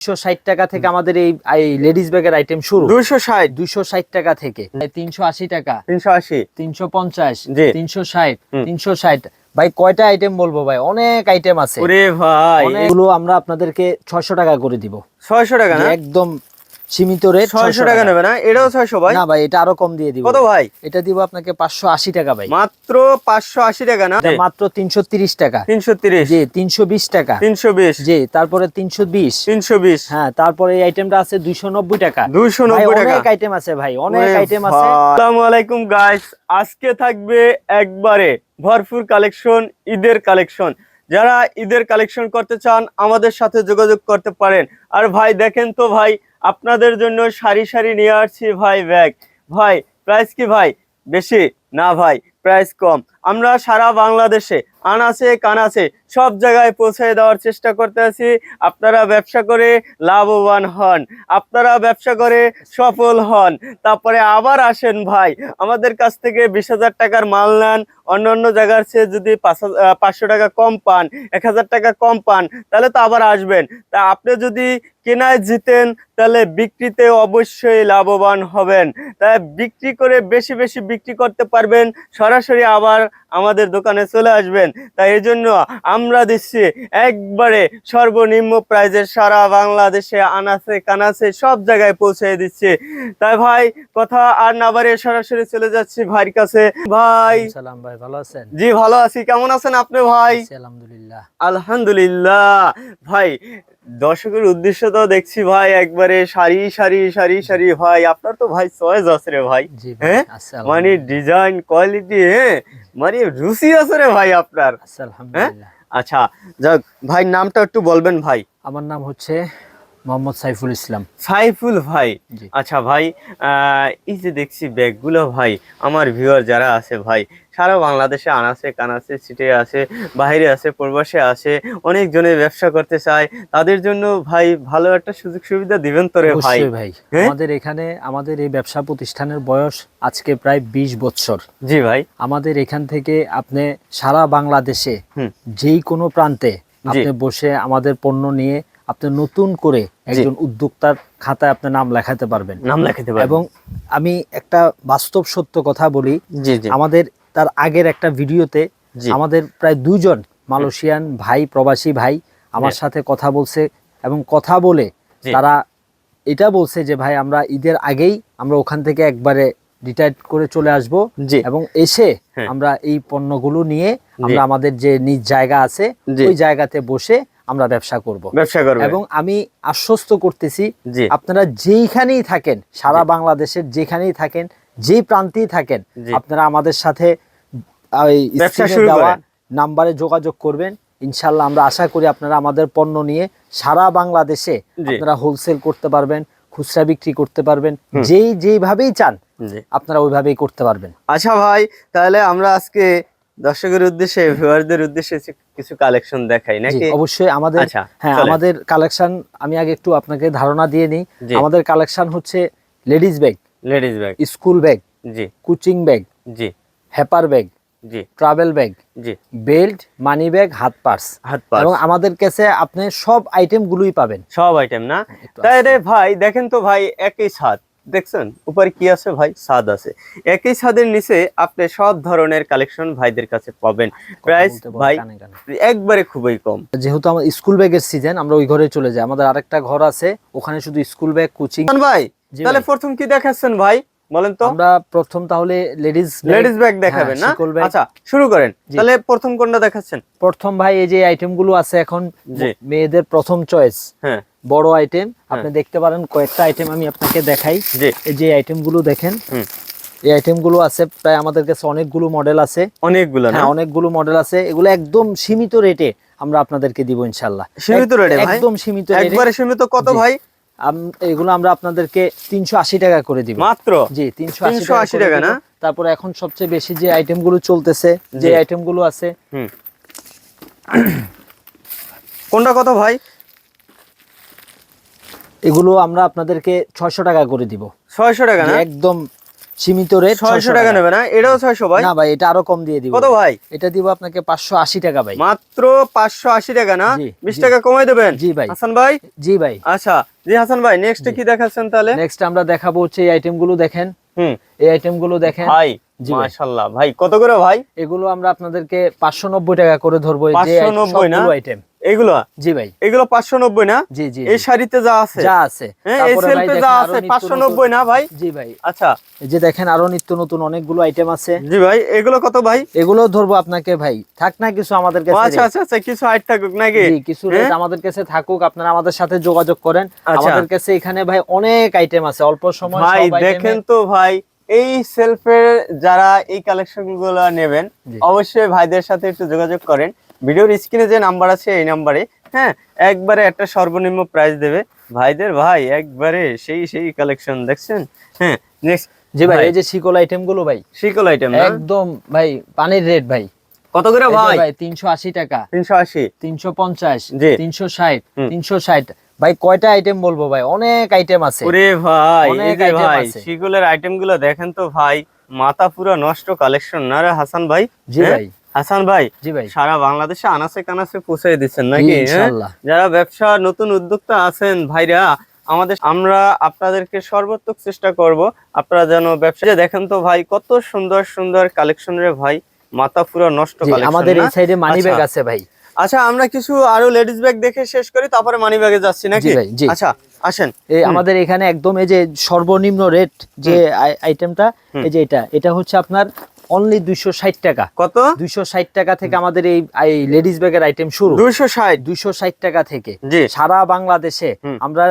দুশো ষাট টাকা থেকে আমাদের এই লেডিস ব্যাগের আইটেম শুরু। দুইশো ষাট। দুশো ষাট টাকা থেকে। তিনশো আশি টাকা। তিনশো আশি। তিনশো পঞ্চাশ জি। তিনশো ষাট হুম। তিনশো ষাট। ভাই কয়টা আইটেম বলব ভাই? অনেক আইটেম আছে। ওরে ভাই। এগুলো আমরা আপনাদেরকে ছয়শো টাকা করে দিব। ছয়শো টাকা না? একদম সীমিত রেট ছয়শো টাকা নেবে না? এটাও ছয়শো ভাই? না ভাই এটা আরও কম দিয়ে দিব। কত ভাই? এটা দিব আপনাকে পাঁচশো আশি টাকা ভাই। মাত্র পাঁচশো আশি টাকা না? মাত্র তিনশো তিরিশ টাকা। তিনশো তিরিশ? জি তিনশো বিশ টাকা। তিনশো বিশ? জি তারপরে তিনশো বিশ। তিনশো বিশ? হ্যাঁ তারপরে এই আইটেমটা আছে দুইশো নব্বই টাকা। দুইশো ভাই, নব্বই টাকা। অনেক আইটেম আছে ভাই অনেক আইটেম আছে। আসসালামু আলাইকুম গাইস আজকে থাকবে একবারে ভরপুর কালেকশন ঈদের কালেকশন যারা ঈদের কালেকশন করতে চান আমাদের সাথে যোগাযোগ করতে পারেন। আর ভাই দেখেন তো ভাই আপনাদের জন্য সারি সারি নিয়ে আসছি ভাই ব্যাগ। ভাই প্রাইস কি ভাই? বেশি? না ভাই। প্রাইস কম। আমরা সারা বাংলাদেশে, আনাচে, কানাচে সব জায়গায় পৌঁছে দেওয়ার চেষ্টা করতে আছি আপনারা ব্যবসা করে লাভবান হন। আপনারা ব্যবসা করে সফল হন। তারপরে আবার আসেন ভাই। আমাদের কাছ থেকে বিশ হাজার টাকার মাল নেন। অন্য অন্য জায়গার চেয়ে যদি পাঁচশো টাকা কম পান, এক হাজার টাকা কম পান, তাহলে তো আবার আসবেন। তা আপনি যদি কেনায় জিতেন, তাহলে বিক্রিতে অবশ্যই লাভবান হবেন। তাই বিক্রি করে বেশি বেশি বিক্রি করতে পারবেন। সরাসরি আবার আমাদের দোকানে চলে আসবেন। তাই এই জন্য আমরা দিচ্ছি একবারে সর্বনিম্ন প্রাইজের সারা বাংলাদেশে আনাচে কানাচে সব জায়গায় পৌঁছে দিচ্ছে। তাই ভাই কথা আর না বাড়িয়ে সরাসরি চলে যাচ্ছি ভাইয়ের কাছে। ভাই সালাম ভাই ভালো আছেন? জি ভালো আছি। কেমন আছেন আপনি ভাই? আলহামদুলিল্লাহ। আলহামদুলিল্লাহ। ভাই দর্শকের উদ্দেশ্য তো দেখছি ভাই একবারে সারি সারি সারি সারি ভাই। আপনার তো ভাই চয়েস আছে রে ভাই। হ্যাঁ? মানে ডিজাইন কোয়ালিটি হ্যাঁ? মানে রুচি আছে রে ভাই আপনার। আলহামদুলিল্লাহ আচ্ছা যাক ভাই নামটা একটু বলবেন ভাই। আমার নাম হচ্ছে মোহাম্মদ সাইফুল ইসলাম। সাইফুল ভাই আচ্ছা ভাই এই যে দেখছি ব্যাগগুলো ভাই আমার ভিউয়ার যারা আছে ভাই সারা বাংলাদেশে আনাছে কানাছে সিটে আছে বাইরে আছে প্রবাসে আছে অনেক জনে ব্যবসা করতে চায় তাদের জন্য ভাই ভালো একটা সুযোগ সুবিধা দিবেন তো রে ভাই। অবশ্যই ভাই। হ্যাঁ? আমাদের এখানে আমাদের এই ব্যবসা প্রতিষ্ঠানের বয়স আজকে প্রায় বিশ বছর। জি ভাই। আমাদের এখান থেকে আপনি সারা বাংলাদেশে হুম। যেই কোনো প্রান্তে আপনি বসে আমাদের পণ্য নিয়ে আপনি নতুন করে একজন উদ্যোক্তার খাতায় আপনি নাম লেখাতে পারবেন। নাম লেখাতে পারবেন। এবং আমি একটা বাস্তব সত্য কথা বলি জি জি। আমাদের তার আগের একটা ভিডিওতে। আমাদের প্রায় দুজন মালয়েশিয়ান ভাই প্রবাসী ভাই আমার সাথে কথা বলছে এবং কথা বলে তারা এটা বলছে যে ভাই আমরা ঈদের আগেই আমরা ওখান থেকে একবারে রিটায়ার করে চলে আসব জি। এবং এসে হ্যাঁ। আমরা এই পণ্যগুলো নিয়ে আমরা আমাদের যে নিজ জায়গা আছে ওই জায়গাতে বসে আমরা ব্যবসা করব। ব্যবসা করবেন এবং আমি আশ্বস্ত করতেছি আপনারা যেইখানেই থাকেন সারা বাংলাদেশের যেখানেই থাকেন যে প্রান্তেই থাকেন আপনারা আমাদের সাথে দেওয়া নাম্বারে যোগাযোগ করবেন। ইনশাল্লাহ আমরা আশা করি আপনারা আমাদের পণ্য নিয়ে সারা বাংলাদেশে আপনারা হোলসেল করতে পারবেন খুচরা বিক্রি করতে পারবেন যেই যেইভাবেই চান আপনারা ওইভাবেই করতে পারবেন। আচ্ছা ভাই তাহলে আমরা আজকে দর্শকের উদ্দেশ্যে ভিউয়ারদের উদ্দেশ্যে কিছু- কালেকশন দেখাই নাকি? অবশ্যই আমাদের আচ্ছা, হ্যাঁ আমাদের কালেকশন আমি আগে একটু আপনাকে ধারণা দিয়ে নিই। আমাদের কালেকশন হচ্ছে ladies bag ladies bag school bag জি। কোচিং ব্যাগ জি। হ্যাপার ব্যাগ জি। ট্রাভেল ব্যাগ জি। বেল্ট মানি ব্যাগ হাত পার্স হাত পা এবং আমাদের কাছে আপনি সব আইটেম গুলোই পাবেন। সব আইটেম না? তাই রে ভাই দেখেন তো ভাই একই ছাদ। দেখছেন? উপরে কি আছে ভাই? ছাদ আছে। একই ছাদের নিচে আপনি সব ধরনের কালেকশন ভাইদের কাছে পাবেন। প্রাইস ভাই। একবারে খুবই কম। যেহেতু আমার স্কুল ব্যাগের সিজন আমরা ওই ঘরে চলে যাই। আমাদের আরেকটা ঘর আছে ওখানে শুধু স্কুল ব্যাগ কোচিং ভাই তাহলে প্রথম কি দেখাচ্ছেন ভাই? বলেন তো। আমরা প্রথম তাহলে লেডিস লেডিস ব্যাগ দেখাবেন না। আচ্ছা শুরু করেন। তাহলে প্রথম কোনটা দেখাচ্ছেন? প্রথম ভাই এই যে আইটেমগুলো আছে এখন। মেয়েদের প্রথম চয়েস হ্যাঁ। বড় আইটেম আপনি দেখতে পারেন কয়েকটা আইটেম আমি আপনাকে দেখাই। যে আইটেমগুলো দেখেন এই আইটেমগুলো আছে প্রায় আমাদের কাছে অনেকগুলো মডেল আছে। অনেকগুলো হ্যাঁ অনেকগুলো মডেল আছে। এগুলো একদম সীমিত রেটে আমরা আপনাদেরকে দিব ইনশাল্লাহ সীমিত ভাই? একদম সীমিত রেটে একবারে সীমিত কত ভাই? এগুলো আমরা আপনাদেরকে তিনশো আশি টাকা করে দিব। মাত্র? জি তিনশো 380 টাকা না? তারপরে এখন সবচেয়ে বেশি যে আইটেমগুলো চলতেছে যে জি। আইটেমগুলো আছে কোনটা কত ভাই? এগুলো আমরা আপনাদেরকে ছয়শো টাকা করে দিব। ছয়শো টাকা না? একদম সীমিত রেট ছয়শো টাকা নেবে না? এটাও ছয়শো ভাই? না ভাই এটা আরও কম দিয়ে দিব। কত ভাই? এটা দিব আপনাকে পাঁচশো আশি টাকা ভাই। মাত্র পাঁচশো আশি টাকা না? জি, বিশ টাকা কমাই দেবেন? জি ভাই। হাসান ভাই? জি ভাই। আচ্ছা। জি হাসান ভাই নেক্সট কি দেখাচ্ছেন তাহলে? নেক্সট আমরা দেখাবো হচ্ছে এই আইটেমগুলো দেখেন। হুম। এই আইটেমগুলো দেখেন। ভাই জি ভাই। ভাই কত করে ভাই? এগুলো আমরা আপনাদেরকে পাঁচশো নব্বই টাকা করে ধরবো এই যে 590 না? আইটেম এগুলো? জি ভাই। এগুলো পাঁচশো নব্বই না? জি জি এই শাড়িতে যা আছে? যা আছে। হ্যাঁ এই সেলফে যা আছে পাঁচশো নব্বই না ভাই? জি ভাই। আচ্ছা। এই যে দেখেন আরও নিত্য নতুন অনেকগুলো আইটেম আছে। জি ভাই এগুলো কত ভাই? এগুলো ধরবো আপনাকে ভাই। থাক না কিছু আমাদের কাছে আচ্ছা আচ্ছা আচ্ছা কিছু হাইট থাকুক নাকি? জি, কিছু রেট হ্যাঁ? আমাদের কাছে থাকুক আপনারা আমাদের সাথে যোগাযোগ করেন। আমাদের কাছে এখানে ভাই অনেক আইটেম আছে অল্প সময় ভাই দেখেন তো ভাই এই সেলফের যারা এই কালেকশনগুলো নেবেন অবশ্যই ভাইদের সাথে একটু যোগাযোগ করেন। ভিডিওর স্ক্রিনে যে নাম্বার আছে এই নাম্বারে হ্যাঁ একবারে একটা সর্বনিম্ন প্রাইস দেবে। ভাইদের ভাই একবারে সেই সেই কালেকশন দেখছেন? হ্যাঁ নেক্সট জি ভাই এই যে শিকল আইটেমগুলো ভাই। শিকল আইটেম একদম ভাই পানির রেট ভাই। কত করে ভাই? ভাই তিনশো আশি টাকা। তিনশো আশি। তিনশো পঞ্চাশ জি। তিনশো ষাট হুম। তিনশো ষাট। ভাই কয়টা আইটেম বলব ভাই? অনেক আইটেম আছে। ওরে ভাই এই অনেক যে ভাই শিকলের আইটেমগুলো দেখেন তো ভাই মাথা পুরো নষ্ট কালেকশন না রে হাসান ভাই? জি হ্যাঁ? ভাই। হাসান ভাই জি ভাই। সারা বাংলাদেশে আনাচে কানাচে পৌঁছে দিচ্ছেন নাকি হ্যাঁ? যারা ব্যবসা নতুন উদ্যোক্তা আছেন ভাইরা আমাদের আমরা আপনাদেরকে সর্বোত্তক চেষ্টা করব আপনারা যেন ব্যবসা দেখেন তো ভাই কত সুন্দর সুন্দর কালেকশন রে ভাই মাথা পুরো নষ্ট আমাদের এই সাইডে মানি ব্যাগ। আছে ভাই। আচ্ছা আমরা কিছু আরও লেডিস ব্যাগ দেখে শেষ করি তারপরে মানি ব্যাগে যাচ্ছি নাকি? ভাই, আচ্ছা আসেন। এই আমাদের এখানে একদম এই যে সর্বনিম্ন রেট যে আই- আইটেমটা এই যে এটা এটা হচ্ছে আপনার অনলি দুইশো ষাট টাকা। কত? দুইশো ষাট টাকা থেকে আমাদের এই লেডিস ব্যাগের আইটেম শুরু। দুইশো ষাট? দুইশো ষাট টাকা থেকে। সারা বাংলাদেশে আমরা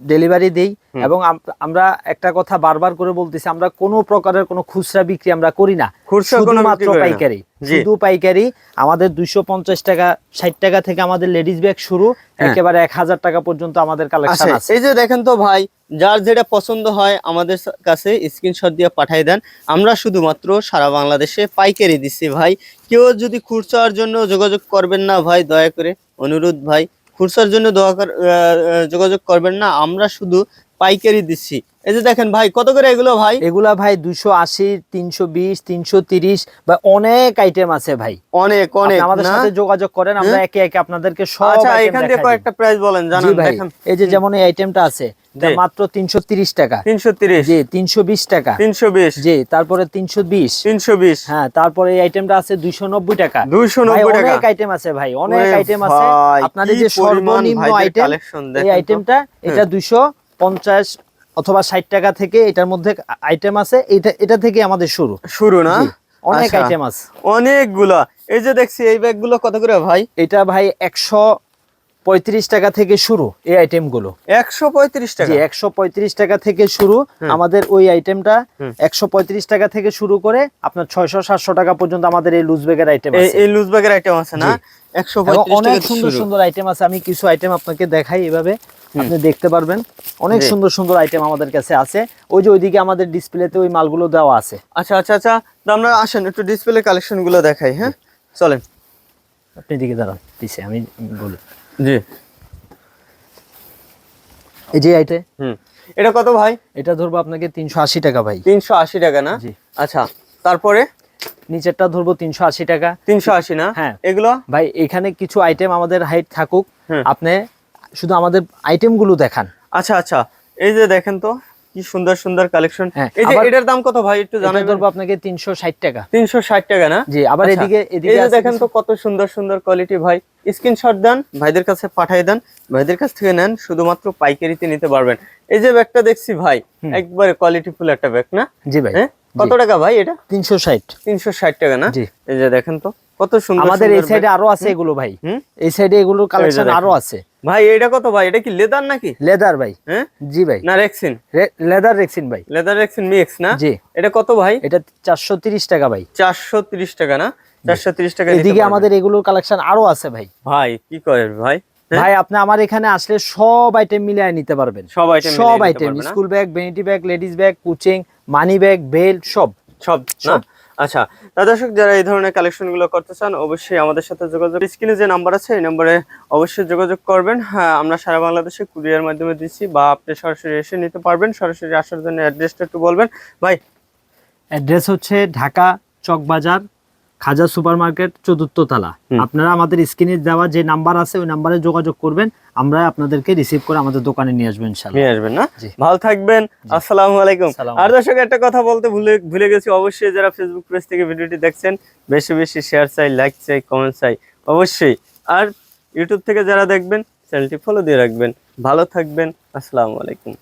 ডেলিভারি দেই এবং আমরা একটা কথা বারবার করে বলতেছি আমরা কোনো প্রকারের কোনো খুচরা বিক্রি আমরা করি না। খুচরা শুধুমাত্র? পাইকারি। শুধু পাইকারি। আমাদের দুইশো পঞ্চাশ টাকা ষাট টাকা থেকে আমাদের লেডিস ব্যাগ শুরু। হ্যাঁ। একেবারে এক হাজার টাকা পর্যন্ত আমাদের কালেকশন আছে। এই যে দেখেন তো ভাই যার যেটা পছন্দ হয় আমাদের কাছে স্ক্রিনশট দিয়ে পাঠিয়ে দেন। আমরা শুধুমাত্র সারা বাংলাদেশে পাইকারি দিচ্ছি ভাই। কেউ যদি খুচরার জন্য যোগাযোগ করবেন না ভাই, দয়া করে। অনুরোধ ভাই, খুচরার জন্য যোগাযোগ করবেন না। আমরা শুধু পাইকারি দিচ্ছি। এই যে দেখেন ভাই কত করে এগুলো ভাই? এগুলা ভাই দুইশো আশি তিনশো বিশ তিনশো তিরিশ বা অনেক আইটেম আছে ভাই। অনেক অনেক আমাদের সাথে যোগাযোগ করেন আমরা একে একে আপনাদেরকে সব আচ্ছা এখান দিই। কয়েকটা প্রাইস বলেন জি জানান ভাই এই যে যেমন এই আইটেমটা আছে মাত্র তিনশো তিরিশ টাকা। তিনশো তিরিশ। জি তিনশো বিশ টাকা। তিনশো বিশ। জি তারপরে তিনশো বিশ। তিনশো বিশ। হ্যাঁ তারপরে এই আইটেমটা আছে দুইশো নব্বই টাকা। দুইশো নব্বই টাকা। অনেক আইটেম আছে ভাই অনেক আইটেম আছে। আপনাদের যে সর্বনিম্ন আইটেম এই আইটেমটা এটা দুইশো পঞ্চাশ অথবা ষাট টাকা থেকে এটার মধ্যে আইটেম আছে এটা এটা থেকে আমাদের শুরু। শুরু না? অনেক আচ্ছা। আইটেম আছে। অনেকগুলা। এই যে দেখছি এই ব্যাগগুলো কত করে ভাই? এটা ভাই একশো পঁয়ত্রিশ টাকা থেকে শুরু এই আইটেমগুলো। একশো পঁয়ত্রিশ টাকা? একশো পঁয়ত্রিশ টাকা থেকে শুরু। আমাদের ওই আইটেমটা একশো পঁয়ত্রিশ টাকা থেকে শুরু করে আপনার ছয়শো সাতশো টাকা পর্যন্ত আমাদের এই লুজ ব্যাগের আইটেম এই- লুজ ব্যাগের আইটেম আছে না? একশো অনেক সুন্দর সুন্দর আইটেম আছে। আমি কিছু আইটেম আপনাকে দেখাই এভাবে। আপনি দেখতে পারবেন। অনেক সুন্দর সুন্দর আইটেম আমাদের কাছে আছে। ওই যে ওইদিকে আমাদের ডিসপ্লেতে ওই মালগুলো দেওয়া আছে। আচ্ছা আচ্ছা আচ্ছা। তো আমরা আসেন একটু ডিসপ্লে কালেকশনগুলো দেখাই হ্যাঁ? চলেন। আপনি দিকে দাঁড়ান পিছে আমি বলি। জি। এই যে আইটে হুম। এটা কত ভাই? এটা ধরবো আপনাকে তিনশো আশি টাকা ভাই। তিনশো আশি টাকা না? জি। আচ্ছা তারপরে? নিচেরটা ধরবো তিনশো আশি টাকা। তিনশো আশি না? হ্যাঁ। এগুলো? ভাই এখানে কিছু আইটেম আমাদের হাইট থাকুক। আপনি শুধু আমাদের আইটেমগুলো দেখান। আচ্ছা আচ্ছা। এই যে দেখেন তো কি সুন্দর সুন্দর কালেকশন হ্যাঁ, এই যে এটার দাম কত ভাই? একটু জানাবেন? ধরবো আপনাকে তিনশো ষাট টাকা। তিনশো ষাট টাকা না? জি আবার আচ্ছা, এদিকে এই যে দেখেন তো কত সুন্দর সুন্দর কোয়ালিটি ভাই। স্ক্রিনশট দেন ভাইদের কাছে পাঠিয়ে দেন। ভাইদের কাছ থেকে নেন শুধুমাত্র পাইকারিতে নিতে পারবেন। এই যে ব্যাগটা দেখছি ভাই একবারে কোয়ালিটি ফুল একটা ব্যাগ না? জি ভাই। হ্যাঁ? কত টাকা ভাই এটা? তিনশো ষাট। তিনশো ষাট টাকা না? এই যে দেখেন তো কত সুন্দর আমাদের এই সাইডে আরও আছে এগুলো ভাই? এই সাইডে এগুলোর কালেকশন আরও আছে। ভাই এটা কত ভাই? এটা কি লেদার নাকি? লেদার ভাই। হ্যাঁ? জি ভাই। না রেক্সিন লেদার রেক্সিন ভাই। লেদার রেক্সিন মিক্স না? জি। এটা কত ভাই? এটা চারশো তিরিশ টাকা ভাই। চারশো তিরিশ টাকা না? চারশো তিরিশ টাকা নিতে এদিকে আমাদের এগুলোর কালেকশন আরও আছে ভাই। ভাই কি করে ভাই? হ্যাঁ? ভাই আপনি আমার এখানে আসলে সব আইটেম মিলিয়ে নিতে পারবেন। সব আইটেম সব item school bag vanity bag ladies bag coaching money bag belt সব। সব সব। আচ্ছা তা দর্শক, যারা এই ধরনের কালেকশনগুলো করতে চান, অবশ্যই আমাদের সাথে যোগাযোগ স্ক্রিনে যে নাম্বার আছে, এই নাম্বারে অবশ্যই যোগাযোগ করবেন। হ্যাঁ আমরা সারা বাংলাদেশে কুরিয়ার মাধ্যমে দিচ্ছি বা আপনি সরাসরি এসে নিতে পারবেন। সরাসরি আসার জন্য অ্যাড্রেসটা একটু বলবেন। ভাই। অ্যাড্রেস হচ্ছে ঢাকা চকবাজার খাজা সুপার মার্কেট চতুর্থ তলা। আপনারা আমাদের স্ক্রিনে দেওয়া যে নাম্বার আছে ওই নাম্বারে যোগাযোগ করবেন। আমরা আপনাদেরকে রিসিভ করে আমাদের দোকানে নিয়ে আসব ইনশাল্লাহ নিয়ে আসবেন না? ভালো থাকবেন। আসসালামু আলাইকুম। আর দর্শক একটা কথা বলতে ভুলে ভুলে গেছি। অবশ্যই যারা ফেসবুক পেজ থেকে ভিডিওটি দেখছেন বেশি বেশি শেয়ার চাই লাইক চাই কমেন্ট চাই অবশ্যই। আর ইউটিউব থেকে যারা দেখবেন চ্যানেলটি ফলো দিয়ে রাখবেন। ভালো থাকবেন। আসসালামু আলাইকুম।